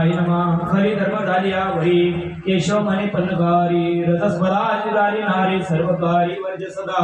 आई खरी धर्म झाली आवरी केशव म्हणे पन्नगारी रजस्वराची झाली नारी सर्वकारी वर्ज सदा।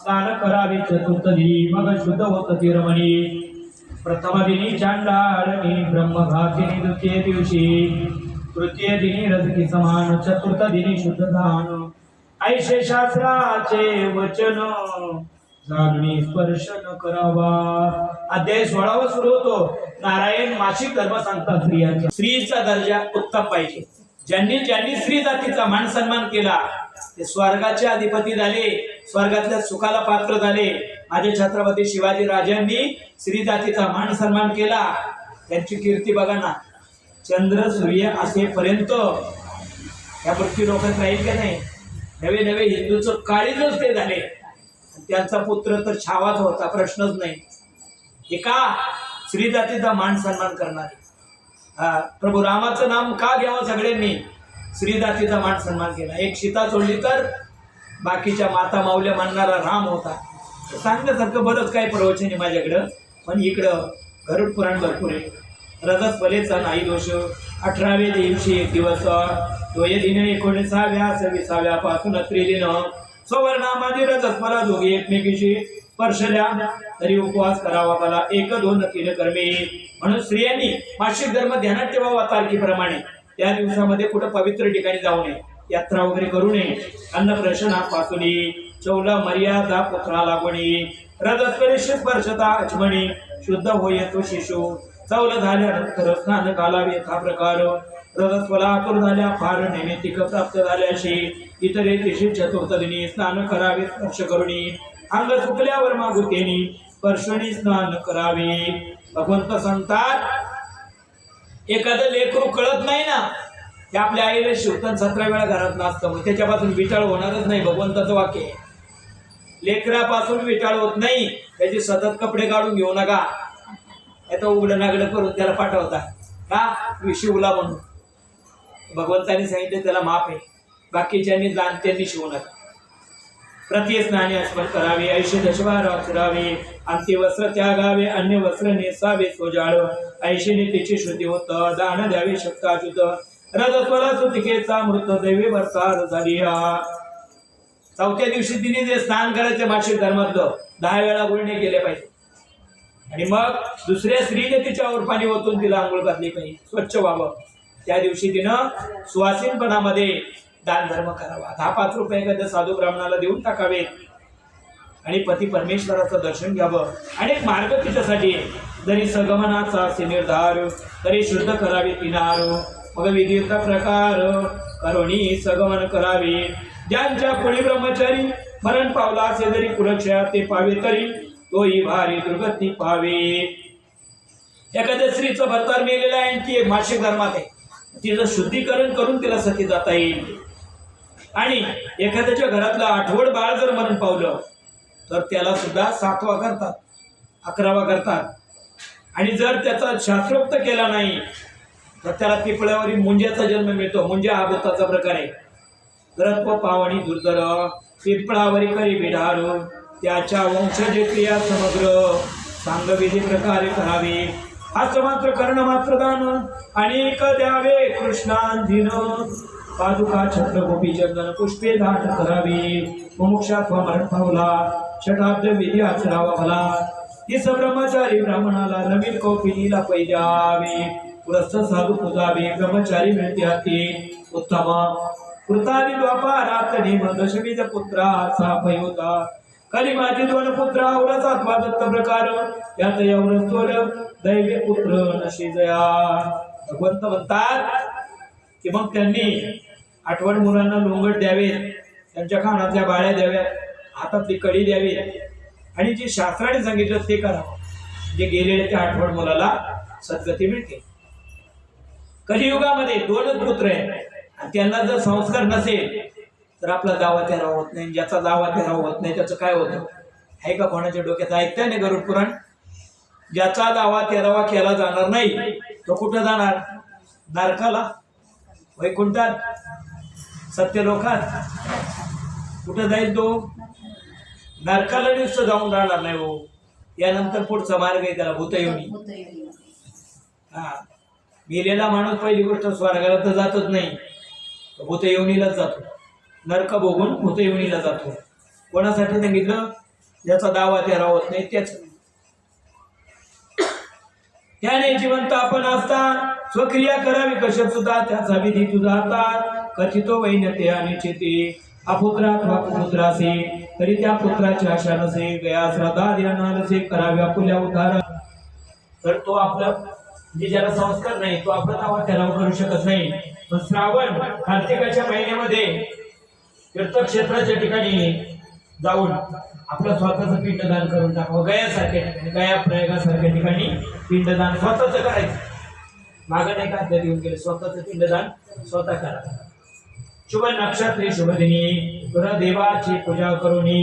स्नान करावे चतुर्थ दिनी मग शुद्ध होत तिरमणी प्रथम दिनी चांडाळणी ब्रह्मघातिनी द्वितीय दिवशी। तृतीय दिनी रजकी समान चतुर्थ दिनी शुद्ध दान ऐशे शास्त्राचे वचन। नागणी स्पर्श न करावा. अध्याय सोळावा सुरू होतो. नारायण मासिक धर्म सांगतात स्त्रियांचा. स्त्रीचा दर्जा उत्तम पाहिजे. ज्यांनी ज्यांनी स्त्री जातीचा मान सन्मान केला ते स्वर्गाचे अधिपती झाले स्वर्गातल्या सुखाला पात्र झाले. माझे छत्रपती शिवाजी राजांनी स्त्री जातीचा मान सन्मान केला. त्यांची कीर्ती बघा ना. चंद्र सूर्य असेपर्यंत या पृथ्वी लोकात राहील का नाही? नवे नवे हिंदूचं काळीजच ते झाले. त्यांचा पुत्र तर छावाच होता प्रश्नच नाही. हे का जातीचा मान सन्मान करणारे? हा, प्रभू रामाचं नाम का घ्यावं सगळ्यांनी? श्री जातीचा मान सन्मान केला. एक सीता सोडली तर बाकीच्या माता माऊल्या मानणारा राम होता. सांगण्यासारखं बरंच काही प्रवचन आहे माझ्याकडं. पण इकडं गरुड पुराण भरपूर आहे. रजत फलेचा नाही दोष. अठराव्या दिवशी एक दिवस द्वयदिन एकोणीसाव्या सव्वीसाव्या पासून त्रिदिन स्ववर्णामध्ये रजत. मला दोघे एकमेकीशी स्पर्शल्या तरी उपवास करावा मला. एक दोन तीन कर्मे. म्हणून स्त्रियांनी मासिक धर्म ध्यानात ठेवावा तारखेप्रमाणे. त्या दिवसामध्ये कुठं पवित्र ठिकाणी जाऊ नये. यात्रा वगैरे करू नये. अन्न प्रशना पासुनी चौला मर्यादा पुतळा लागणी रजस्परिशी स्पर्शता अचमणी शुद्ध होय तो शिशु. चौल झाल्यानंतर स्नान घालावे. हा प्रकार. रजस्वला आतुर झाल्या फार नैमितिक प्राप्त झाल्याशी. इतरे तिशी चतुर्थदिनी स्नान करावे स्पर्श करुणी. अंग चुकल्यावर मागुतेनी स्पर्शनी स्नान करावे. भगवंत सांगतात एखादं लेकरू कळत नाही ना हे आपल्या आईला शिवतात सतरा वेळा घरात नसतं मग त्याच्यापासून विटाळ होणारच नाही भगवंताचं वाक्य. आहे. लेकरापासून विटाळ होत नाही त्याचे सतत कपडे काढून घेऊ नका. आता उघडं नागडं करून त्याला पाठवता. का? मी शिवला म्हणून. भगवंताने सांगितले त्याला माफ आहे. बाकीच्यांनी जाण त्यांनी शिवू नका प्रति स्नाने करावे ऐशे दशवार वाचरावे अंती वस्त्र त्यागावे अन्य वस्त्र नेसावे सोजाळ ऐशीने तिची शुद्धी होत दान द्यावे शक्ताच्युत. रजस्वला सुतिकेचा मृत दैवी वर्षार झाली चौथ्या दिवशी तिने जे स्नान करायचे भाषिक धर्मातलं दहा वेळा गुळणे केले पाहिजे. आणि मग दुसऱ्या स्त्रीने तिच्यावर पाणी ओतून तिला आंघोळ घातली पाहिजे. स्वच्छ व्हावं. त्या दिवशी तिनं सुवासीनपणामध्ये दान धर्म करावा. दहा पाच रुपये एखाद्या साधू ब्राह्मणाला देऊन टाकावेत आणि पती परमेश्वराचं दर्शन घ्यावं. आणि एक मार्ग तिच्यासाठी आहे. जरी सगमनाचा सिनिर्धार तरी शुद्ध करावे तिनार मग विधियुक्त प्रकार करुणी सगमन करावे. ज्यांच्या कुणी ब्रह्मचारी मरण पावला असे जरी पुरक्षा ते पावे तरी तोही भारी दुर्गती पावे. एखाद्या स्त्रीचं भरतार मेलेलं आहे आणि एक मासिक धर्मात आहे. तिचं शुद्धीकरण करून तिला सती जाता येईल. आणि एखाद्याच्या घरातलं आठवड बाळ जर मरण पावलं तर त्याला सुद्धा सातवा करतात अकरावा करतात. आणि जर त्याचा शास्त्रोक्त केला नाही तर त्याला पिपळ्यावरील मुंज्याचा जन्म मिळतो मुंज्या हा भूताचा प्रकार आहे. ग्रत्व पावणी दुर्धर पिपळावरी करी बिढार त्याच्या वंशजे क्रिया समग्र सांगविधी प्रकारे करावे. हाच मात्र कर्ण मात्र दान. अनेक द्यावे कृष्णांधीन. पादुका छत्रगोपी चंदन पुष्पे दाट करावी. मुमुक्षात्व मरण पावला. शताब्द विधी आचरावा मला. तिस ब्रह्मचारी ब्राह्मणाला नवीन कौपिनीला पैद्यावे पुरस्थ साधू पुजावे ब्रह्मचारी मिळते हाती. उत्तम. कृताली द्वापारात नेम दशमीज पुत्राचा पयोता कली माझे दोन पुत्र आवरचा दत्त प्रकार. यात एवढं थोर दैवे पुत्र नशी जया भगवंत म्हणतात की मग त्यांनी आठवण मुलांना लोंगट द्यावे त्यांच्या खाण्यातल्या बाळ्या द्याव्यात हातातली कडी द्यावी आणि जे शास्त्राने सांगितलं ते करावं जे गेलेले त्या आठवण मुलाला सद्गती मिळते. कलियुगामध्ये दोनच पुत्र आहेत. आणि त्यांना जर संस्कार नसेल तर आपला दावा तेरा होत नाही ज्याचा दावा तेरा होत नाही त्याचं काय होतं आहे का कोणाच्या डोक्यात ऐकताय ना गरुड पुराण? ज्याचा दावा तेरावा केला जाणार नाही तो कुठं जाणार? नरकाला? वैकुंठात? सत्यलोकात? कुठं जाईल तो? नरकाला दिवस जाऊन राहणार नाही हो. यानंतर पुढचा मार्ग आहे त्याला भूतयोनी. हा. गेलेला माणूस पहिली गोष्ट स्वर्गाला तर जातच नाही. भूत जातो. नरक बघून भूतयोनीला जातो. कोणासाठी सांगितलं ज्याचा दावा त्या राहत नाही त्याच. त्याने जिवंत आपण असता स्वक्रिया करावी कशात सुद्धा त्याचा विधी तुझा हातात कथितो वैनते आणि चेते अपुत्रा अथवा पुत्रासे तरी त्या पुत्राची आशा नसे गया श्रद्धा ध्यान नसे कराव्या पुल्या उदाहरण तर तो आपला जे ज्याला संस्कार नाही तो आपला दावा त्याला करू शकत नाही. पण श्रावण कार्तिकाच्या महिन्यामध्ये तीर्थक्षेत्राच्या ठिकाणी जाऊन आपलं स्वतःचं पिंडदान करून टाकावं. गयासारख्या ठिकाणी गया प्रयोगासारख्या ठिकाणी पिंडदान स्वतःच करायचं. मागं नाही का? देऊन गेले. स्वतःचं पिंडदान स्वतः करा. शुभ नक्षत्रे शुभ दिनी पुरा देवाची पूजा करुणी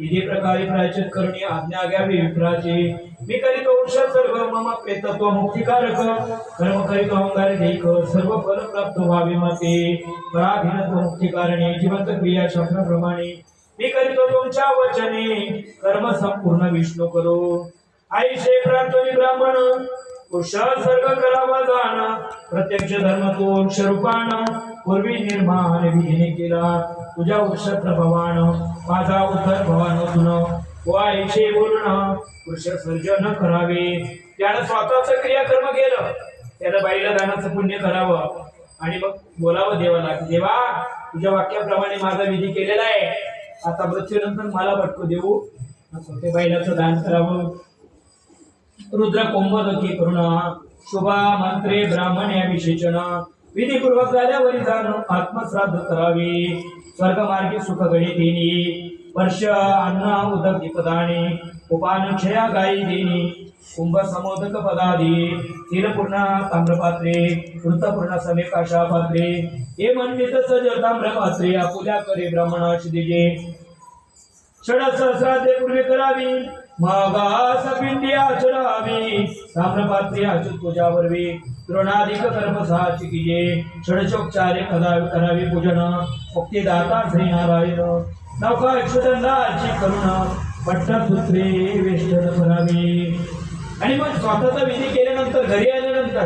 विधी प्रकारे प्रायचित करुणी आज्ञा घ्यावी विप्राची। मी करीत वृक्ष सर्व मम प्रेतत्व मुक्तिकारक। कर्म करीत अहंकार देख सर्व फल प्राप्त व्हावे मते। पराधीनत्व मुक्तिकारणे जिवंत क्रिया शास्त्राप्रमाणे। मी करीतो तुमच्या वचने। कर्म संपूर्ण विष्णू करो। आईशे प्रार्थनी ब्राह्मण। पुरुष सर्ग करावा जाणा प्रत्यक्ष धर्म तो अक्षरूपाण पूर्वी निर्माण विधीने केला तुझ्या वृक्षत्र भवान माझा उद्धर भवान तुन वायचे आईचे बोलणं पुरुष सर्जन करावे. त्यानं स्वतःच क्रियाकर्म केलं. त्यानं बाईला दानाचं पुण्य करावं. आणि मग बोलावं देवाला देवा तुझ्या वाक्याप्रमाणे माझा विधी केलेला आहे. आता मृत्यूनंतर मला भटकू देऊ. असं ते बैलाचं दान करावं. रुद्र कुंभदकी करुणा शुभा मंत्रे ब्राह्मण या विशेषण विधीपूर्वक झाल्यावरी जाण आत्मश्राद्ध करावे. स्वर्गमार्गी सुख गणितीनी वर्ष अन्न उदक दीपदाने उपान क्षया गायी देणी. कुंभ समोदक पदादी तीरपूर्ण ताम्रपात्रे वृत्तपूर्ण समेकाशा पात्रे हे मनमित सज ताम्रपात्रे आपुल्या करे ब्राह्मणाश दिजे षड सहस्राध्ये पूर्वी करावी. मागास पिंडी आचरावी अच्युत पूजा वरवी तृणाधिक कर्म सहाची किजे षडचोपचारे करावी करावी पूजन मुक्तिदाता श्री नारायण नौका अक्षुदंडाची करुण पट्टसूत्रे वेष्टन करावी आणि मग स्वतःचा विधी केल्यानंतर घरी आल्यानंतर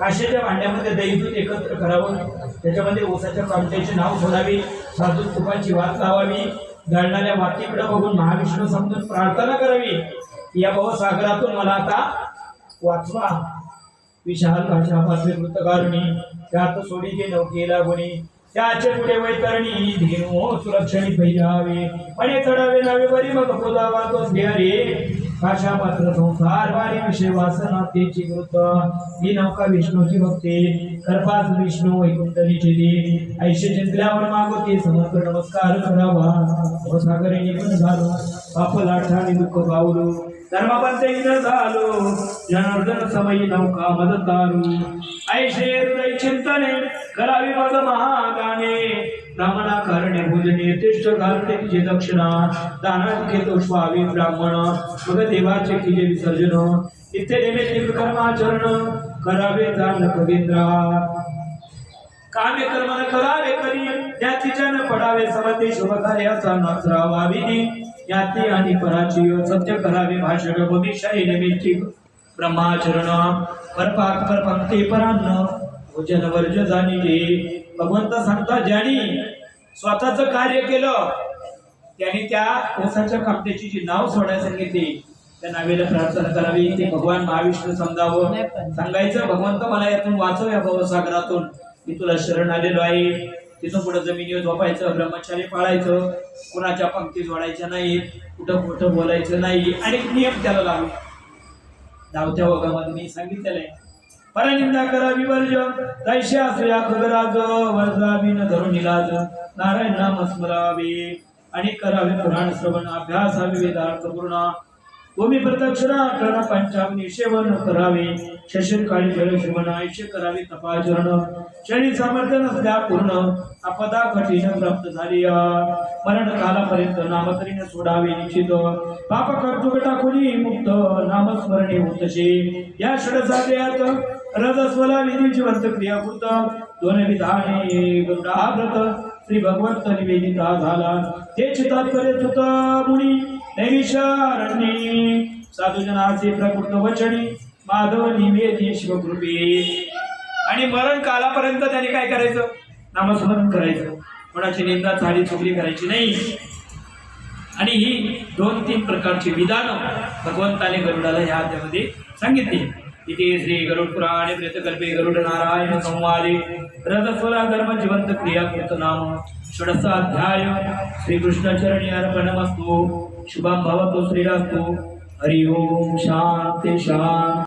काशीच्या भांड्यामध्ये दही दूध एकत्र करावं. त्याच्यामध्ये ओसाच्या कामट्याचे नाव सोडावी साधू तुपाची वात लावावी जळणाऱ्या वातीकडे बघून महाविष्णू समजून प्रार्थना करावी. या भवसागरातून मला आता वाचवा. विशाल भाषा पात्र कृतकारुणी त्यात सोडीचे नौकेला गुणी त्याचे पुढे वैतरणी धेनू हो सुरक्षणी पहिरावे म्हणे चढावे नवे बरी मग पोदावा तो रे. भाषा पात्र संसार वारी विषय वासना तेची वृत्त. ही नौका विष्णूची भक्ती कर्पास विष्णू वैकुंठलीची दे. ऐशे चिंतल्यावर मागोती समर्थ नमस्कार करावा. सागरी निघून झालो. पाप दुःख पावलो धर्मपंथे झालो जनार्दन समयी नौका मदतारू। ऐशे हृदय चिंतने करावी मग महागाने ब्राह्मणा कारणे भोजने तिष्ठ घालते तिचे दक्षिणा दानात घेतो स्वावी ब्राह्मण मग देवाचे किजे विसर्जन इथे नेमे कर्माचरण करावे जाण कवींद्रा कामे कर्म करावे करी त्या न पडावे समते शुभ कार्याचा नाचरावा विधी। ज्ञाती आणि पराची सत्य करावे भाषण भूमिशाही निमित्ती ब्रह्माचरण परपाक परपंक्ती परान्न भोजन वर्ज जाणी भगवंत सांगता ज्यानी स्वतःच कार्य केलं त्यांनी त्या ओसाच्या कामट्याची जी नाव सोडायला सांगितली त्या नावेला प्रार्थना करावी ते भगवान महाविष्णू समजावं. सांगायचं भगवंत मला यातून वाचव या भवसागरातून. मी तुला शरण आलेलो आहे. तिथून पुढं जमिनीवर झोपायचं ब्रह्मचार्य पाळायचं कुणाच्या पंक्ती जोडायच्या नाही कुठं कुठं बोलायचं नाही आणि नियम त्याला लागू. धावत्या वगामध्ये मी सांगितलेलं आहे. परनिंदा करा वर्ज तैशा असल्या खगराज वर्जावी धरून इलाज नारायण नाम स्मरावे आणि करावे पुराण श्रवण अभ्यासावे वेदार्थ पूर्ण भूमी प्रदक्षिणा अठरा पंचावनी सेवन करावे. शशकाळी काळी जल आयुष्य करावे तपाचरण शरीर सामर्थ्य नसल्या पूर्ण आपदा कठीण प्राप्त झाली मरण कालापर्यंत नामतरीने सोडावे निश्चित. पाप कर्तुक टाकून मुक्त नामस्मरणे होतशे या षडसाध्यात रजस्वला विधी जिवंत क्रियाकृत. दोन विधाने गरुडाव्रत श्री भगवंत निवेदिता झाला. ते तात्पर्य सुत मुनी नैमिषारण्ये साधुजनाचे प्रकृत वचनी माधव निवेदी शिवकृपे. आणि मरण कालापर्यंत त्याने काय करायचं? नामस्मरण करायचं. कोणाची निंदा चाळी चोकरी करायची नाही. आणि ही दोन तीन प्रकारची विधानं भगवंताने गरुडाला ह्या अध्यामध्ये सांगितली. इथे श्री गरुड पुराणे प्रेतकल्पे गरुड नारायण संवादे रजस्वला धर्म जिवंत क्रिया कृत नाम षोडश अध्याय अर्पणमस्तु शुभम भवतु श्रीरस्तु। हरि ओम शांत शांती